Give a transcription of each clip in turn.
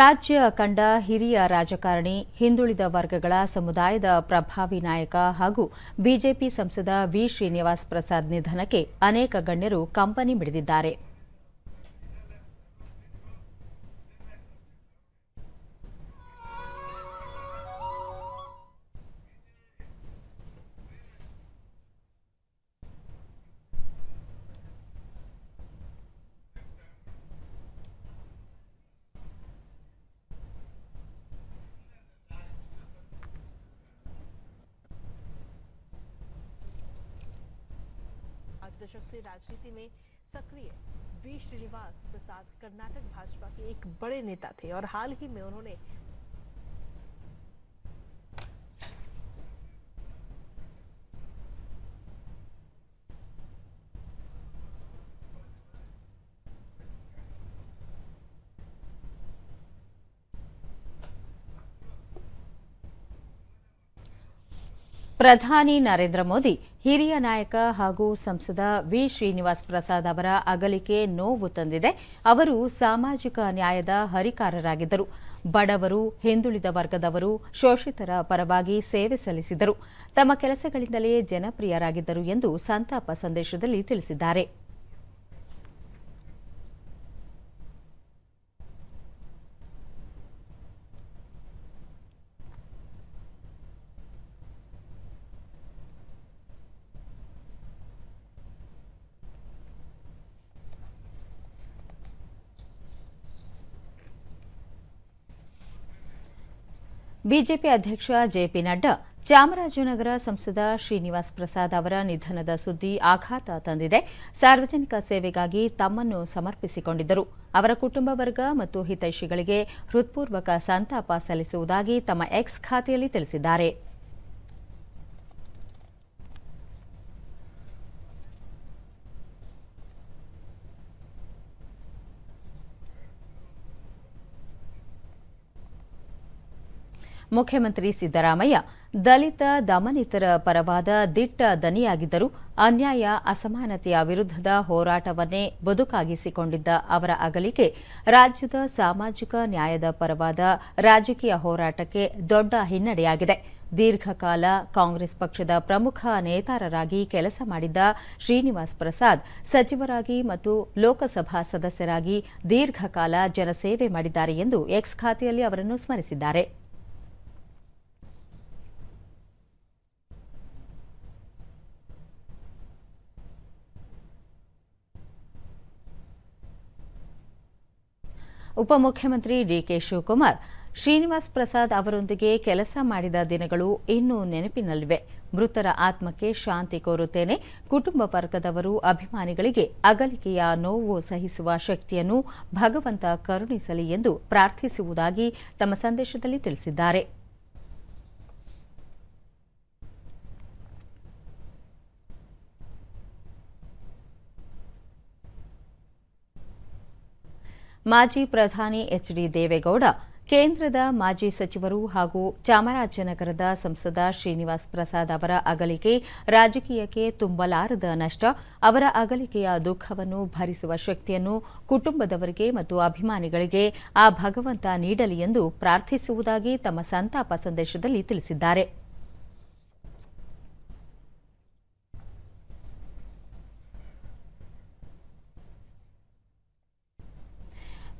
ರಾಜ್ಯ ಕಂಡ ಹಿರಿಯ ರಾಜಕಾರಣಿ, ಹಿಂದುಳಿದ ವರ್ಗಗಳ ಸಮುದಾಯದ ಪ್ರಭಾವಿ ನಾಯಕ ಹಾಗೂ ಬಿಜೆಪಿ ಸಂಸದ ವಿ ಶ್ರೀನಿವಾಸ್ ಪ್ರಸಾದ್ ನಿಧನಕ್ಕೆ ಅನೇಕ ಗಣ್ಯರು ಕಂಪನಿ ಮಿಡಿದಿದ್ದಾರೆ. दशक से राजनीति में सक्रिय। वी श्रीनिवास प्रसाद कर्नाटक भाजपा के एक बड़े नेता थे और हाल ही में उन्होंने ಪ್ರಧಾನಿ ನರೇಂದ್ರ ಮೋದಿ, ಹಿರಿಯ ನಾಯಕ ಹಾಗೂ ಸಂಸದ ವಿ. ಶ್ರೀನಿವಾಸ್ ಪ್ರಸಾದ್ ಅವರ ಅಗಲಿಕೆ ನೋವು ತಂದಿದೆ. ಅವರು ಸಾಮಾಜಿಕ ನ್ಯಾಯದ ಹರಿಕಾರರಾಗಿದ್ದರು. ಬಡವರು, ಹಿಂದುಳಿದ ವರ್ಗದವರು ಶೋಷಿತರ ಪರವಾಗಿ ಸೇವೆ ಸಲ್ಲಿಸಿದರು ತಮ್ಮ ಕೆಲಸಗಳಿಂದಲೇ ಜನಪ್ರಿಯರಾಗಿದ್ದರು ಎಂದು ಸಂತಾಪ ಸಂದೇಶದಲ್ಲಿ ತಿಳಿಸಿದ್ದಾರೆ. ಬಿಜೆಪಿ ಅಧ್ಯಕ್ಷ ಜೆಪಿ ನಡ್ಡಾ, ಚಾಮರಾಜನಗರ ಸಂಸದ ಶ್ರೀನಿವಾಸ್ ಪ್ರಸಾದ್ ಅವರ ನಿಧನದ ಸುದ್ದಿ ಆಘಾತ ತಂದಿದೆ. ಸಾರ್ವಜನಿಕ ಸೇವೆಗಾಗಿ ತಮ್ಮನ್ನು ಸಮರ್ಪಿಸಿಕೊಂಡಿದ್ದರು. ಅವರ ಕುಟುಂಬ ವರ್ಗ ಮತ್ತು ಹಿತೈಷಿಗಳಿಗೆ ಹೃತ್ಪೂರ್ವಕ ಸಂತಾಪ ಸಲ್ಲಿಸುವುದಾಗಿ ತಮ್ಮ ಎಕ್ಸ್ ಖಾತೆಯಲ್ಲಿ ತಿಳಿಸಿದ್ದಾರೆ. ಮುಖ್ಯಮಂತ್ರಿ ಸಿದ್ದರಾಮಯ್ಯ ದಲಿತ ದಮನಿತರ ಪರವಾದ ದಿಟ್ಟ ದನಿಯಾಗಿದ್ದರು ಅನ್ಯಾಯ ಅಸಮಾನತೆಯ ವಿರುದ್ಧದ ಹೋರಾಟವನ್ನೇ ಬದುಕಾಗಿಸಿಕೊಂಡಿದ್ದ ಅವರ ಅಗಲಿಕೆ ರಾಜ್ಯದ ಸಾಮಾಜಿಕ ನ್ಯಾಯದ ಪರವಾದ ರಾಜಕೀಯ ಹೋರಾಟಕ್ಕೆ ದೊಡ್ಡ ಹಿನ್ನಡೆಯಾಗಿದೆ. ದೀರ್ಘಕಾಲ ಕಾಂಗ್ರೆಸ್ ಪಕ್ಷದ ಪ್ರಮುಖ ನೇತಾರರಾಗಿ ಕೆಲಸ ಮಾಡಿದ್ದ ಶ್ರೀನಿವಾಸ್ ಪ್ರಸಾದ್ ಸಚಿವರಾಗಿ ಮತ್ತು ಲೋಕಸಭಾ ಸದಸ್ಯರಾಗಿ ದೀರ್ಘಕಾಲ ಜನಸೇವೆ ಮಾಡಿದ್ದಾರೆ ಎಂದು ಎಕ್ಸ್ ಖಾತೆಯಲ್ಲಿ ಅವರನ್ನು ಸ್ಮರಿಸಿದ್ದಾರೆ. ಉಪಮುಖ್ಯಮಂತ್ರಿ ಡಿಕೆ ಶಿವಕುಮಾರ್, ಶ್ರೀನಿವಾಸ್ ಪ್ರಸಾದ್ ಅವರೊಂದಿಗೆ ಕೆಲಸ ಮಾಡಿದ ದಿನಗಳು ಇನ್ನೂ ನೆನಪಿನಲ್ಲಿವೆ. ಮೃತರ ಆತ್ಮಕ್ಕೆ ಶಾಂತಿ ಕೋರುತ್ತೇನೆ. ಕುಟುಂಬ ವರ್ಗದವರು ಅಭಿಮಾನಿಗಳಿಗೆ ಅಗಲಿಕೆಯ ನೋವು ಸಹಿಸುವ ಶಕ್ತಿಯನ್ನು ಭಗವಂತ ಕರುಣಿಸಲಿ ಎಂದು ಪ್ರಾರ್ಥಿಸುವುದಾಗಿ ತಮ್ಮ ಸಂದೇಶದಲ್ಲಿ ತಿಳಿಸಿದ್ದಾರೆ. ಮಾಜಿ ಪ್ರಧಾನಿ ಎಚ್ ಡಿ ದೇವೇಗೌಡ, ಕೇಂದ್ರದ ಮಾಜಿ ಸಚಿವರು ಹಾಗೂ ಚಾಮರಾಜನಗರದ ಸಂಸದ ಶ್ರೀನಿವಾಸ್ ಪ್ರಸಾದ್ ಅವರ ಅಗಲಿಕೆ ರಾಜಕೀಯಕ್ಕೆ ತುಂಬಲಾರದ ನಷ್ಟ, ಅವರ ಅಗಲಿಕೆಯ ದುಃಖವನ್ನು ಭರಿಸುವ ಶಕ್ತಿಯನ್ನು ಕುಟುಂಬದವರಿಗೆ ಮತ್ತು ಅಭಿಮಾನಿಗಳಿಗೆ ಆ ಭಗವಂತ ನೀಡಲಿ ಎಂದು ಪ್ರಾರ್ಥಿಸುವುದಾಗಿ ತಮ್ಮ ಸಂತಾಪ ಸಂದೇಶದಲ್ಲಿ ತಿಳಿಸಿದ್ದಾರೆ.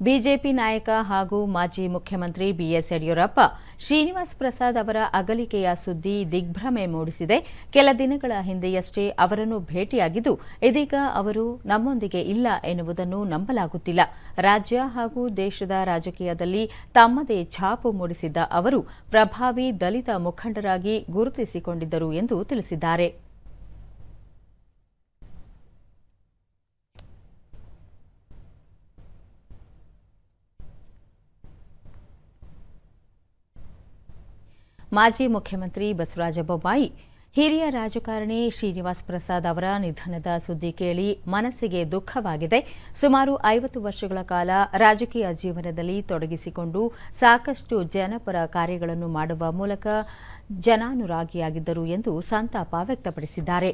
ಬಿಜೆಪಿ ನಾಯಕ ಹಾಗೂ ಮಾಜಿ ಮುಖ್ಯಮಂತ್ರಿ ಬಿಎಸ್ ಯಡಿಯೂರಪ್ಪ ಶ್ರೀನಿವಾಸ್ ಪ್ರಸಾದ್ ಅವರ ಅಗಲಿಕೆಯ ಸುದ್ದಿ ದಿಗ್ಭ್ರಮೆ ಮೂಡಿಸಿದೆ. ಕೆಲ ದಿನಗಳ ಹಿಂದೆಯಷ್ಟೇ ಅವರನ್ನು ಭೇಟಿಯಾಗಿದ್ದು, ಇದೀಗ ಅವರು ನಮ್ಮೊಂದಿಗೆ ಇಲ್ಲ ಎನ್ನುವುದನ್ನು ನಂಬಲಾಗುತ್ತಿಲ್ಲ. ರಾಜ್ಯ ಹಾಗೂ ದೇಶದ ರಾಜಕೀಯದಲ್ಲಿ ತಮ್ಮದೇ ಛಾಪು ಮೂಡಿಸಿದ್ದ ಅವರು ಪ್ರಭಾವಿ ದಲಿತ ಮುಖಂಡರಾಗಿ ಗುರುತಿಸಿಕೊಂಡಿದ್ದರು ಎಂದು ತಿಳಿಸಿದ್ದಾರೆ. ಮಾಜಿ ಮುಖ್ಯಮಂತ್ರಿ ಬಸವರಾಜ ಬೊಮ್ಮಾಯಿ, ಹಿರಿಯ ರಾಜಕಾರಣಿ ಶ್ರೀನಿವಾಸ್ ಪ್ರಸಾದ್ ಅವರ ನಿಧನದ ಸುದ್ದಿ ಕೇಳಿ ಮನಸ್ಸಿಗೆ ದುಃಖವಾಗಿದೆ. ಸುಮಾರು ಐವತ್ತು ವರ್ಷಗಳ ಕಾಲ ರಾಜಕೀಯ ಜೀವನದಲ್ಲಿ ತೊಡಗಿಸಿಕೊಂಡು ಸಾಕಷ್ಟು ಜನಪರ ಕಾರ್ಯಗಳನ್ನು ಮಾಡುವ ಮೂಲಕ ಜನಾನುರಾಗಿಯಾಗಿದ್ದರು ಎಂದು ಸಂತಾಪ ವ್ಯಕ್ತಪಡಿಸಿದ್ದಾರೆ.